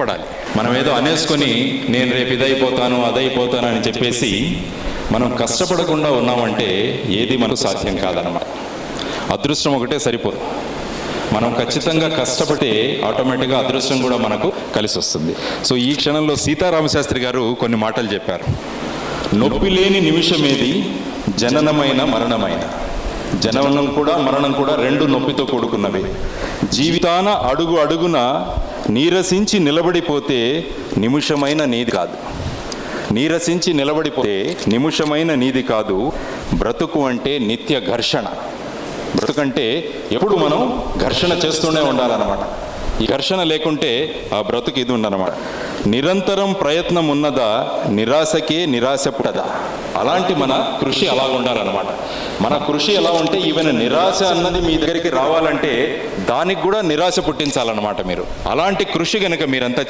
పడాలి మనం ఏదో అనేసుకొని నేను రేపు ఇదైపోతాను అదైపోతాను అని చెప్పేసి మనం కష్టపడకుండా ఉన్నామంటే ఏది మనకు సాధ్యం కాదనమాట అదృష్టం ఒకటే సరిపోదు. మనం ఖచ్చితంగా కష్టపడితే ఆటోమేటిక్గా అదృష్టం కూడా మనకు కలిసి వస్తుంది. సో ఈ క్షణంలో సీతారామశాస్త్రి గారు కొన్ని మాటలు చెప్పారు. నొప్పి లేని నిమిషమేది జననమైన మరణమైన. జననం కూడా మరణం కూడా రెండు నొప్పితో కూడుకున్నవి. జీవితాన అడుగు అడుగున నీరసించి నిలబడిపోతే నిమిషమైన నీది కాదు. నీరసించి నిలబడిపోతే నిమిషమైన నీది కాదు. బ్రతుకు అంటే నిత్య ఘర్షణ. బ్రతుకంటే ఎప్పుడు మనం ఘర్షణ చేస్తూనే ఉండాలన్నమాట. ఈ ఘర్షణ లేకుంటే ఆ బ్రతుకు ఇది ఉండనమాట. నిరంతరం ప్రయత్నం ఉన్నదా? నిరాశకే నిరాశ పుట్టదా? అలాంటి మన కృషి అలా ఉండాలన్నమాట మన కృషి ఎలా ఉంటే ఈవెన్ నిరాశ అన్నది మీ దగ్గరికి రావాలంటే దానికి కూడా నిరాశ పుట్టించాలన్నమాట మీరు. అలాంటి కృషి కనుక మీరంతా